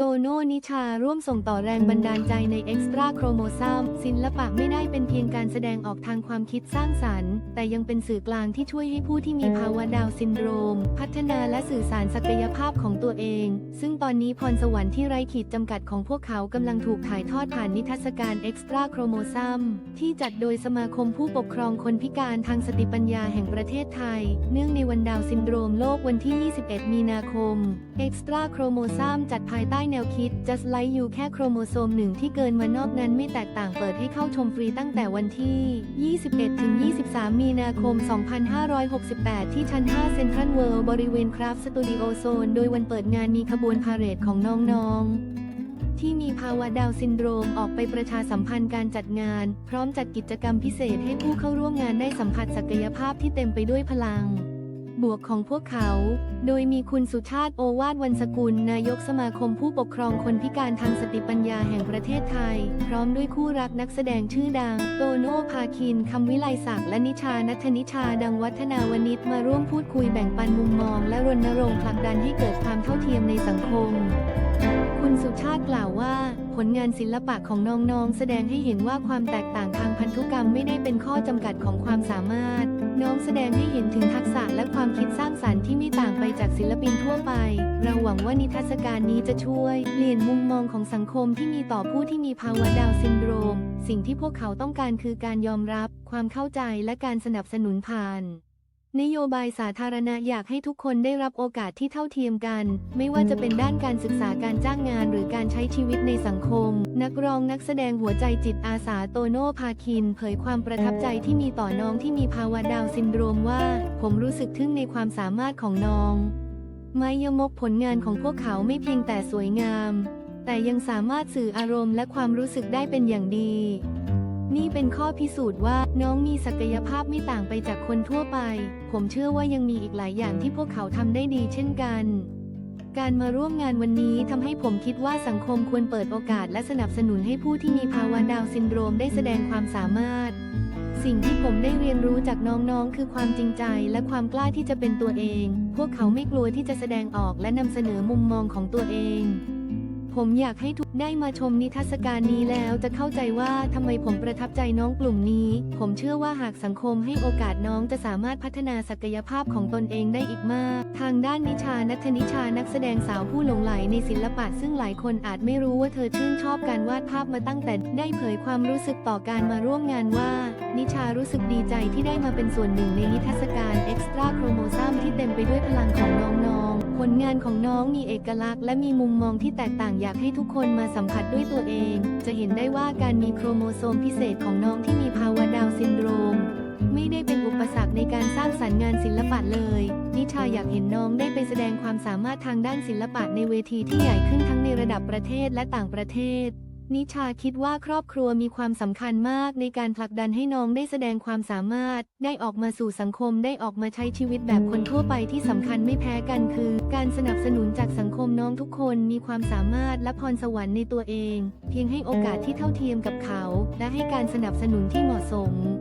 โตโน่นิชาร่วมส่งต่อแรงบันดาลใจในเอ็กซ์ตร้าโครโมโซมศิลปะไม่ได้เป็นเพียงการแสดงออกทางความคิดสร้างสรรค์ แต่ยังเป็นสื่อกลางที่ช่วยให้ผู้ที่มีภาวะดาวซินโดรม พัฒนาและสื่อสารศักยภาพของตัวเอง ซึ่งตอนนี้พรสวรรค์ที่ไร้ขีดจำกัดของพวกเขากำลังถูกถ่ายทอดผ่านนิทรรศการเอ็กซ์ตร้าโครโมโซมที่จัดโดยสมาคมผู้ปกครองคนพิการทางสติปัญญาแห่งประเทศไทย เนื่องในวันดาวซินโดรมโลกวันที่ 21 มีนาคม Extra Chromosome จัดภายใต้แนวคิด Just Like You แค่โครโมโซมหนึ่งที่เกินมานอกนั้นไม่แตกต่างเปิดให้เข้าชมฟรีตั้งแต่วันที่ 21-23 มีนาคม 2568 ที่ชั้น 5 เซ็นทรัลเวิลด์บริเวณคราฟสตูดิโอโซน โดยวันเปิดงานมีขบวนพาเหรดของน้องๆที่มีภาวะดาวซินโดรมออกไปประชาสัมพันธ์การจัดงาน พร้อมจัดกิจกรรมพิเศษให้ผู้เข้าร่วมงานได้สัมผัสศักยภาพที่เต็มไปด้วยพลัง บวกของพวกเขา โดยมีคุณสุชาติโอวาทวันสกุล นายกสมาคมผู้ปกครองคนพิการทางสติปัญญาแห่งประเทศไทย พร้อมด้วยคู่รักนักแสดงชื่อดัง โตโน่พาคิน คำวิไลศักดิ์และนิชานัทนิชาดังวัฒนาวนิชมาร่วมพูดคุยแบ่งปันมุมมอง และรณรงค์ผลักดันให้เกิดความเท่าเทียมในสังคม กล่าวว่า ผลงานศิลปะของน้องๆ แสดงให้เห็นว่าความแตกต่างทางพันธุกรรมไม่ได้เป็นข้อจำกัดของความสามารถ น้องแสดงให้เห็นถึงทักษะและความคิดสร้างสรรค์ที่ไม่ต่างไปจากศิลปินทั่วไป เราหวังว่านิทรรศการนี้จะช่วยเปลี่ยนมุมมองของสังคมที่มีต่อผู้ที่มีภาวะดาวซินโดรม สิ่งที่พวกเขาต้องการคือการยอมรับ ความเข้าใจและการสนับสนุนผ่าน นโยบายสาธารณะอยากให้ทุกคนได้รับโอกาสที่เท่าเทียมกัน ไม่ว่าจะเป็นด้านการศึกษาการจ้างงานหรือการใช้ชีวิตในสังคม นักร้องนักแสดงหัวใจจิตอาสาโตโน่พาคิน เผยความประทับใจที่มีต่อน้องที่มีภาวะดาวซินโดรมว่า ผมรู้สึกทึ่งในความสามารถของน้องไมยมกผลงานของพวกเขาไม่เพียงแต่สวยงาม แต่ยังสามารถสื่ออารมณ์และความรู้สึกได้เป็นอย่างดี นี่เป็นข้อพิสูจน์ว่าน้องมีศักยภาพไม่ต่างไปจากคนทั่วไป ผมเชื่อว่ายังมีอีกหลายอย่างที่พวกเขาทำได้ดีเช่นกัน การมาร่วมงานวันนี้ทำให้ผมคิดว่าสังคมควรเปิดโอกาสและสนับสนุนให้ผู้ที่มีภาวะดาวซินโดรมได้แสดงความสามารถ สิ่งที่ผมได้เรียนรู้จากน้องๆ คือความจริงใจและความกล้าที่จะเป็นตัวเอง พวกเขาไม่กลัวที่จะแสดงออกและนำเสนอมุมมองของตัวเอง ผมอยากให้ทุกได้มาชมนิทรรศการนี้แล้วจะเข้าใจว่าทำไมผมประทับใจน้องกลุ่มนี้ ผมเชื่อว่าหากสังคมให้โอกาสน้องจะสามารถพัฒนาศักยภาพของตนเองได้อีกมาก ทางด้านนิชานัทนิชานักแสดงสาวผู้หลงไหลในศิลปะซึ่งหลายคนอาจไม่รู้ว่าเธอชื่นชอบการวาดภาพมาตั้งแต่ได้เผยความรู้สึกต่อการมาร่วมงานว่า นิชารู้สึกดีใจที่ได้มาเป็นส่วนหนึ่งในนิทรรศการ Extra Chromosome ที่เต็มไปด้วยพลังของน้อง ผลงานของน้องมีเอกลักษณ์และมีมุมมองที่แตกต่างอยากให้ทุกคนมาสัมผัสด้วยตัวเอง จะเห็นได้ว่าการมีโครโมโซมพิเศษของน้องที่มีภาวะดาวซินโดรม ไม่ได้เป็นอุปสรรคในการสร้างสรรค์งานศิลปะเลย นิชาอยากเห็นน้องได้ไปแสดงความสามารถทางด้านศิลปะในเวทีที่ใหญ่ขึ้นทั้งในระดับประเทศและต่างประเทศ นิชาคิดว่าครอบครัวมีความสำคัญมากในการผลักดันให้น้องได้แสดงความสามารถ ได้ออกมาสู่สังคมได้ออกมาใช้ชีวิตแบบคนทั่วไปที่สำคัญไม่แพ้กันคือ การสนับสนุนจากสังคมน้องทุกคนมีความสามารถและพรสวรรค์ในตัวเอง เพียงให้โอกาสที่เท่าเทียมกับเขา และให้การสนับสนุนที่เหมาะสม